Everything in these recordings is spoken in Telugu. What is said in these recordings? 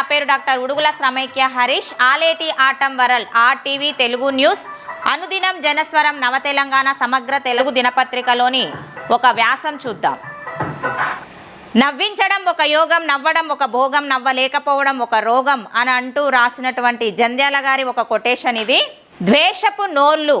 నా పేరు డాక్టర్ ఉడుగుల శ్రమైక్య హరీష్. ఆలేటి ఆటం వరల్ ఆర్టీవీ తెలుగు న్యూస్. అనుదినం జనస్వరం నవ తెలంగాణ సమగ్ర తెలుగు దినపత్రికలోని ఒక వ్యాసం చూద్దాం. నవ్వించడం ఒక యోగం నవ్వడం ఒక భోగం నవ్వలేకపోవడం ఒక రోగం అని అంటూ రాసినటువంటి జంధ్యాల గారి ఒక కొటేషన్ ఇది. ద్వేషపు నోళ్ళు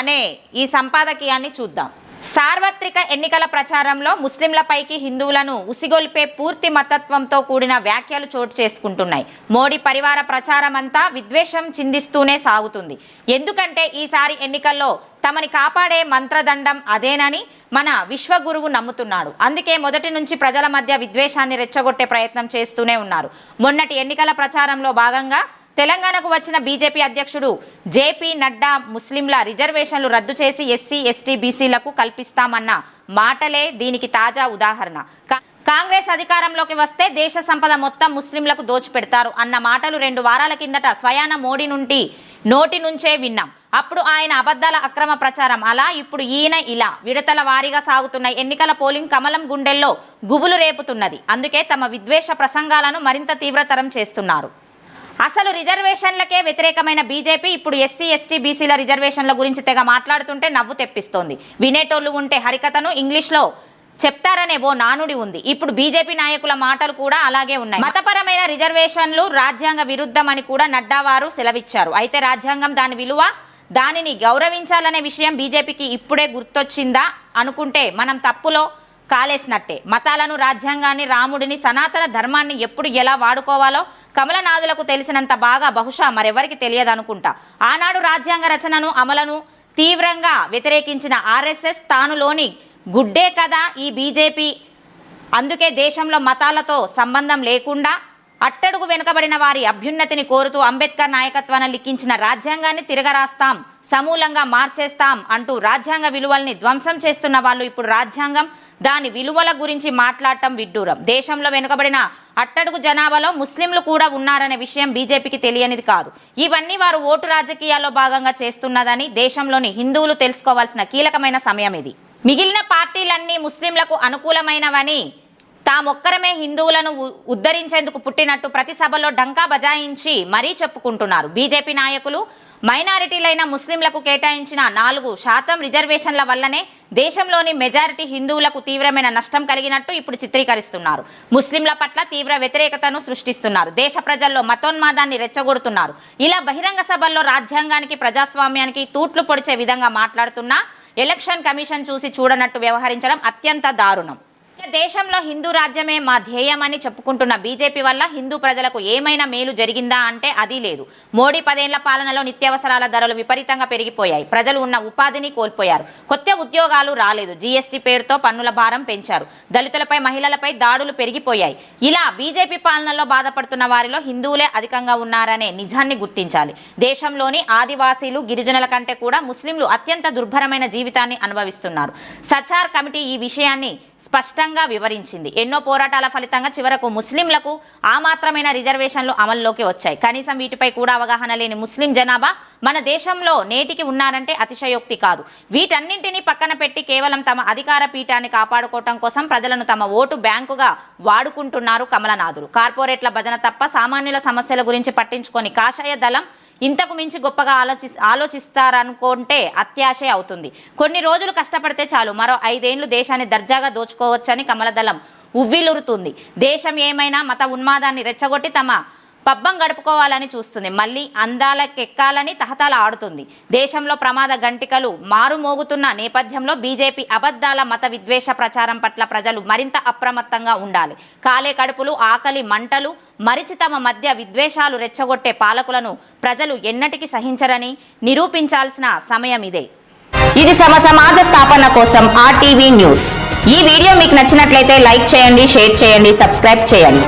అనే ఈ సంపాదకీయాన్ని చూద్దాం. సార్వత్రిక ఎన్నికల ప్రచారంలో ముస్లింలపైకి హిందువులను ఉసిగొల్పే పూర్తి మతత్వంతో కూడిన వ్యాఖ్యలు చోటు చేసుకుంటున్నాయి. మోడీ పరివార ప్రచారం అంతా విద్వేషం చిందిస్తూనే సాగుతుంది. ఎందుకంటే ఈసారి ఎన్నికల్లో తమని కాపాడే మంత్రదండం అదేనని మన విశ్వగురువు నమ్ముతున్నాడు. అందుకే మొదటి నుంచి ప్రజల మధ్య విద్వేషాన్ని రెచ్చగొట్టే ప్రయత్నం చేస్తూనే ఉన్నారు. మొన్నటి ఎన్నికల ప్రచారంలో భాగంగా తెలంగాణకు వచ్చిన బీజేపీ అధ్యక్షుడు జేపీ నడ్డా ముస్లింల రిజర్వేషన్లు రద్దు చేసి ఎస్సీ ఎస్టీ బీసీలకు కల్పిస్తామన్న మాటలే దీనికి తాజా ఉదాహరణ. కా- కాంగ్రెస్ అధికారంలోకి వస్తే దేశ సంపద మొత్తం ముస్లింలకు దోచిపెడతారు అన్న మాటలు రెండు వారాల కిందట స్వయాన మోడీ నుండి నోటి నుంచే విన్నాం. అప్పుడు ఆయన అబద్ధాల అక్రమ ప్రచారం అలా ఇప్పుడు ఈయన ఇలా విడతల వారీగా సాగుతున్న ఎన్నికల పోలింగ్ కమలం గుండెల్లో గుబులు రేపుతున్నది. అందుకే తమ విద్వేష ప్రసంగాలను మరింత తీవ్రతరం చేస్తున్నారు. అసలు రిజర్వేషన్లకే వ్యతిరేకమైన బీజేపీ ఇప్పుడు ఎస్సీ ఎస్టీ బీసీల రిజర్వేషన్ల గురించి తెగ మాట్లాడుతుంటే నవ్వు తెప్పిస్తోంది. వినేటోళ్ళు ఉంటే హరికథను ఇంగ్లీష్లో చెప్తారనే ఓ నానుడి ఉంది. ఇప్పుడు బీజేపీ నాయకుల మాటలు కూడా అలాగే ఉన్నాయి. మతపరమైన రిజర్వేషన్లు రాజ్యాంగ విరుద్ధమని కూడా నడ్డా వారు సెలవిచ్చారు. అయితే రాజ్యాంగం దాని విలువ దానిని గౌరవించాలనే విషయం బీజేపీకి ఇప్పుడే గుర్తొచ్చిందా అనుకుంటే మనం తప్పులో కాలేసినట్టే. మతాలను రాజ్యాంగాన్ని రాముడిని సనాతన ధర్మాన్ని ఎప్పుడు ఎలా వాడుకోవాలో కమలనాథులకు తెలిసినంత బాగా బహుశా మరెవరికి తెలియదనుకుంటా. ఆనాడు రాజ్యాంగ రచనను అమలను తీవ్రంగా వ్యతిరేకించిన ఆర్ఎస్ఎస్ తానులోని గుడ్డే కదా ఈ బీజేపీ. అందుకే దేశంలో మతాలతో సంబంధం లేకుండా అట్టడుగు వెనుకబడిన వారి అభ్యున్నతిని కోరుతూ అంబేద్కర్ నాయకత్వాన్ని లిఖించిన రాజ్యాంగాన్ని తిరగరాస్తాం సమూలంగా మార్చేస్తాం అంటూ రాజ్యాంగ విలువల్ని ధ్వంసం చేస్తున్న వాళ్ళు ఇప్పుడు రాజ్యాంగం దాని విలువల గురించి మాట్లాడటం విడ్డూరం. దేశంలో వెనుకబడిన అట్టడుగు జనాభాలో ముస్లింలు కూడా ఉన్నారనే విషయం బీజేపీకి తెలియనిది కాదు. ఇవన్నీ వారు ఓటు రాజకీయాల్లో భాగంగా చేస్తున్నదని దేశంలోని హిందువులు తెలుసుకోవాల్సిన కీలకమైన సమయం ఇది. మిగిలిన పార్టీలన్నీ ముస్లింలకు అనుకూలమైనవని తామొక్కరమే హిందువులను ఉ- ఉద్ధరించేందుకు పుట్టినట్టు ప్రతి సభలో డంకా బజాయించి మరీ చెప్పుకుంటున్నారు. బీజేపీ నాయకులు మైనారిటీలైన ముస్లింలకు కేటాయించిన నాలుగు శాతం రిజర్వేషన్ల వల్లనే దేశంలోని మెజారిటీ హిందువులకు తీవ్రమైన నష్టం కలిగినట్టు ఇప్పుడు చిత్రీకరిస్తున్నారు. ముస్లింల పట్ల తీవ్ర వ్యతిరేకతను సృష్టిస్తున్నారు. దేశ ప్రజల్లో మతోన్మాదాన్ని రెచ్చగొడుతున్నారు. ఇలా బహిరంగ సభల్లో రాజ్యాంగానికి ప్రజాస్వామ్యానికి తూట్లు పొడిచే విధంగా మాట్లాడుతున్నా ఎలక్షన్ కమిషన్ చూసి చూడనట్టు వ్యవహరించడం అత్యంత దారుణం. దేశంలో హిందూ రాజ్యమే మా ధ్యేయమని చెప్పుకుంటున్న బీజేపీ వల్ల హిందూ ప్రజలకు ఏమైనా మేలు జరిగిందా అంటే అది లేదు. మోడీ పదేళ్ళ పాలనలో నిత్యావసరాల ధరలు విపరీతంగా పెరిగిపోయాయి. ప్రజలు ఉన్న ఉపాధిని కోల్పోయారు. కొత్త ఉద్యోగాలు రాలేదు. జీఎస్టీ పేరుతో పన్నుల భారం పెంచారు. దళితులపై మహిళలపై దాడులు పెరిగిపోయాయి. ఇలా బీజేపీ పాలనలో బాధపడుతున్న వారిలో హిందువులే అధికంగా ఉన్నారనే నిజాన్ని గుర్తించాలి. దేశంలోని ఆదివాసీలు గిరిజనుల కంటే కూడా ముస్లింలు అత్యంత దుర్భరమైన జీవితాన్ని అనుభవిస్తున్నారు. సచార్ కమిటీ ఈ విషయాన్ని స్పష్టంగా వివరించింది. ఎన్నో పోరాటాల ఫలితంగా చివరకు ముస్లింలకు ఆ మాత్రమైన రిజర్వేషన్లు అమల్లోకి వచ్చాయి. కనీసం వీటిపై కూడా అవగాహన లేని ముస్లిం జనాభా మన దేశంలో నేటికి ఉన్నారంటే అతిశయోక్తి కాదు. వీటన్నింటినీ పక్కన పెట్టి కేవలం తమ అధికార పీఠాన్ని కాపాడుకోవటం కోసం ప్రజలను తమ ఓటు బ్యాంకుగా వాడుకుంటున్నారు కమలనాథులు. కార్పొరేట్ల భజన తప్ప సామాన్యుల సమస్యల గురించి పట్టించుకొని కాషాయ దళం ఇంతకు మించి గొప్పగా ఆలోచి ఆలోచిస్తారనుకుంటే అత్యాశే అవుతుంది. కొన్ని రోజులు కష్టపడితే చాలు మరో ఐదేళ్ళు దేశాన్ని దర్జాగా దోచుకోవచ్చని కమలదళం ఉవ్విలురుతుంది. దేశం ఏమైనా మత ఉన్మాదాన్ని రెచ్చగొట్టి తమ పబ్బం గడుపుకోవాలని చూస్తుంది. మళ్ళీ అందాలకెక్కాలని తహతాల ఆడుతుంది. దేశంలో ప్రమాద గంటికలు మారుమోగుతున్న నేపథ్యంలో బీజేపీ అబద్ధాల మత విద్వేష ప్రచారం పట్ల ప్రజలు మరింత అప్రమత్తంగా ఉండాలి. కాలే కడుపులు ఆకలి మంటలు మరిచి తమ మధ్య విద్వేషాలు రెచ్చగొట్టే పాలకులను ప్రజలు ఎన్నటికీ సహించరని నిరూపించాల్సిన సమయం ఇదే. ఇది సమ సమాజ స్థాపన కోసం ఆర్టీవీ న్యూస్. ఈ వీడియో మీకు నచ్చినట్లయితే లైక్ చేయండి షేర్ చేయండి సబ్స్క్రైబ్ చేయండి.